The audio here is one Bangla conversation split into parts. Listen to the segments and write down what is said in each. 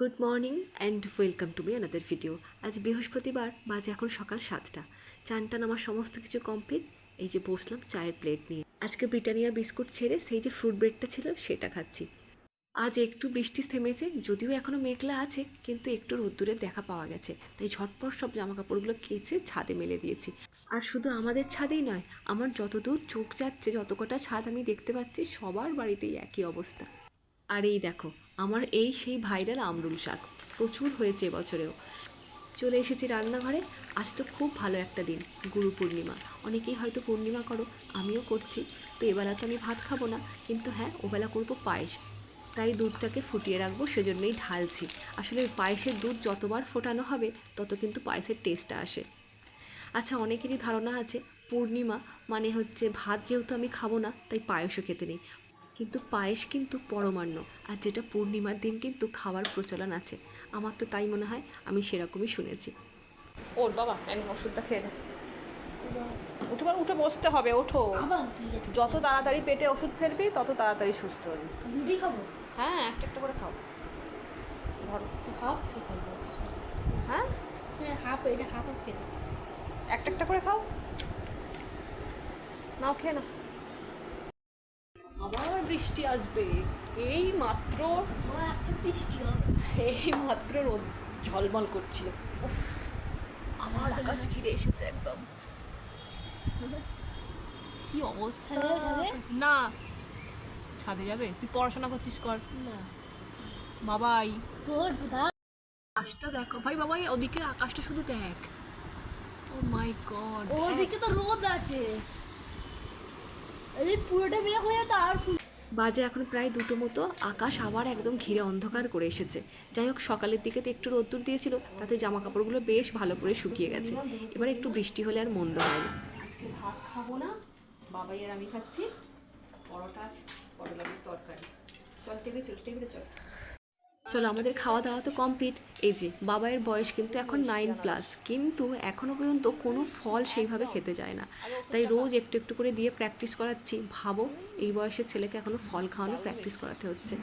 Good morning and welcome to me another video আজ বৃহস্পতিবার, বাজে এখন সকাল সাতটা। চান টান আমার সমস্ত কিছু কমপ্লিট এই যে বসলাম চায়ের প্লেট নিয়ে। আজকে ব্রিটানিয়া বিস্কুট ছেড়ে সেই যে ফ্রুট ব্রেডটা ছিল, সেটা খাচ্ছি। আজ একটু বৃষ্টি থেমেছে, যদিও এখনও মেঘলা আছে, কিন্তু একটু রোদ্দুরের দেখা পাওয়া গেছে। তাই ঝটপট সব জামা কাপড়গুলো কেচে ছাদে মেলে দিয়েছি। আর শুধু আমাদের ছাদেই নয়, আমার যতদূর চোখ যাচ্ছে যত কটা ছাদ আমি দেখতে পাচ্ছি, সবার বাড়িতেই একই অবস্থা। আর এই দেখো, আমার এই সেই ভাইরাল আমরুল শাক, প্রচুর হয়েছে এবছরেও। চলে এসেছি রান্নাঘরে, আজ তো খুব ভালো একটা দিন, গুরু পূর্ণিমা। অনেকেই হয়তো পূর্ণিমা করো, আমিও করছি, তো এবেলা তো আমি ভাত খাব না, কিন্তু হ্যাঁ ওবেলা করব পায়েস। তাই দুধটাকে ফুটিয়ে রাখব, সেজন্যই ঢালছি। আসলে পায়েসের দুধ যতবার ফোটানো হবে, তত কিন্তু পায়েসের টেস্টটা আসে। আচ্ছা অনেকেরই ধারণা আছে, পূর্ণিমা মানে হচ্ছে ভাত যেহেতু আমি খাব না, তাই পায়েসও খেতে নেই। কিন্তু পায়েস কিন্তু পরমান্ন আর যেটা পূর্ণিমার দিন কিন্তু খাওয়ার প্রচলন আছে। আমার তো তাই মনে হয় আমি সেরকমই শুনেছি। ওর বাবা এনে ওষুধটা খেয়ে নে। উঠে পড়, উঠে বসতে হবে ওঠো। যত তাড়াতাড়ি পেটে ওষুধ ফেলবি তত তাড়াতাড়ি সুস্থ হবি। রুটি খাব? হ্যাঁ একটা একটা করে খাও। ধরো। তো হাফ খেতে হবে হ্যাঁ? হ্যাঁ হাফ এটা হাফ হাফ খেতে একটা একটা করে খাও। নাও খেয়ে না আবার বৃষ্টি আসবে। এই মাত্র একটা বৃষ্টি এই মাত্র রোদ ঝলমল করছিল। উফ আমার আকাশ ঘিরে এসেছে একদম। কি অবস্থা না। ছাদে যাবে? তুই পড়াশোনা করছিস কর। না। বাবাই। আকাশটা দেখো। ভাই বাবাই ওদিকের আকাশটা শুধু দেখ। Oh my god. ওদিকে তো রোদ আছে। এই পুরোটা মেঘ হয়ে তো আর বাজে এখন প্রায় দুটো মতো আকাশ আবার একদম ঘিরে অন্ধকার করে এসেছে। যাই হোক, সকালের দিকে তো একটু রোদ্দুর দিয়েছিল, তাতে জামা কাপড়গুলো বেশ ভালো করে শুকিয়ে গেছে। এবার একটু বৃষ্টি হলে আর মন্দ হয়নি আজকে ভাত খাব না, বাবাই আর আমি খাচ্ছি, পরোটা পটলের তরকারি। চল টেবিল চল টেবিলে চল। চলো, আমাদের খাওয়া দাওয়া তো কমপ্লিট এই যে, বাবায়ের বয়স কিন্তু এখন নাইন প্লাস কিন্তু এখনও পর্যন্ত কোনো ফল সেইভাবে খেতে যায় না। তাই রোজ একটু একটু করে দিয়ে প্র্যাকটিস করাচ্ছি। ভাবো, এই বয়সের ছেলেকে এখনও ফল খাওয়ানো প্র্যাকটিস করাতে হচ্ছে।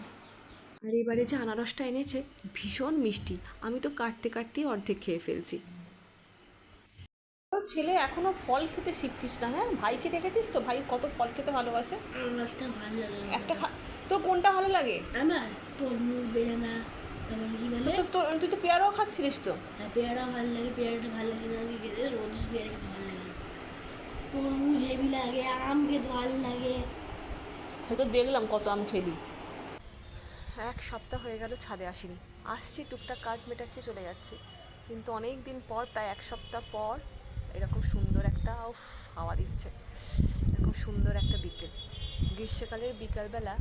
আর এবারে যে আনারসটা এনেছে, ভীষণ মিষ্টি। আমি তো কাটতে কাটতেই অর্ধেক খেয়ে ফেলছি। ছেলে এখনও ফল খেতে শিখছিস না হ্যাঁ? ভাইকে দেখেছিস তো? ভাই কত ফল খেতে ভালোবাসে। আনারসটা ভালো লাগে একটা তোর কোনটা ভালো লাগে? আমার? তরমুজ বেদানা তুই তো পেয়ারাও খাচ্ছিলিস তো? হ্যাঁ, পেয়ারা ভালো লাগে পেয়ারাটা ভালো লাগে না খেতে? রোজ পেয়ারা খেতে ভালো লাগে তরমুজ হেভি লাগে আম খেতে ভালো লাগে। হয়তো দেখলাম কত আম খেলি। এক সপ্তাহ হয়ে গেল ছাদে আসিনি। আসছি টুকটাক কাজ মেটাচ্ছি চলে যাচ্ছি। কিন্তু অনেক দিন পর প্রায় এক সপ্তাহ পর এরকম সুন্দর একটা হাওয়া দিচ্ছে। এরকম সুন্দর একটা বিকেল। গ্রীষ্মকালের বিকালবেলা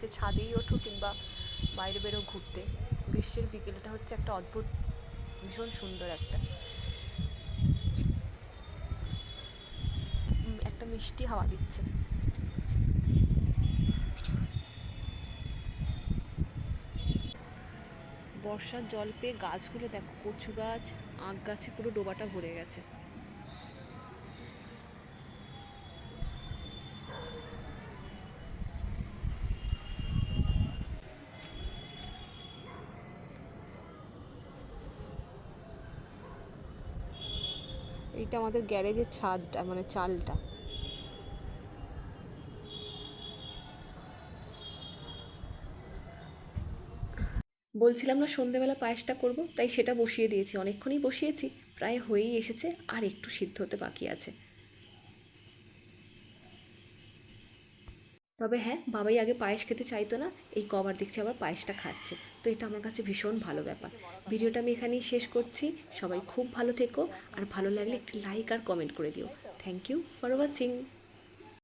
সে ছাদেই ওঠো কিংবা বাইরে বেরো ঘুরতে, গ্রীষ্মের বিকেলটা হচ্ছে একটা অদ্ভুত, ভীষণ সুন্দর একটা। একটা মিষ্টি হাওয়া দিচ্ছে। বর্ষার জল পেয়ে গাছগুলো দেখো, কচু গাছ, আখ গাছে পুরো ডোবাটা ভরে গেছে। এইটা আমাদের গ্যারেজের ছাদটা মানে চালটা। বলছিলাম না সন্ধেবেলা পায়েসটা করব, তাই সেটা বসিয়ে দিয়েছি। অনেকক্ষণই বসিয়েছি, প্রায় হয়েই এসেছে, আর একটু সিদ্ধ হতে বাকি আছে। তবে হ্যাঁ বাবাই আগে পায়েস খেতে চাইতো না, এই কবার দেখছি আবার পায়েসটা খাচ্ছে। তো এটা আমার কাছে ভীষণ ভালো ব্যাপার। ভিডিওটা আমি এখানেই শেষ করছি। সবাই খুব ভালো থেকো, আর ভালো লাগলে একটি লাইক আর কমেন্ট করে দিও। Thank you for watching.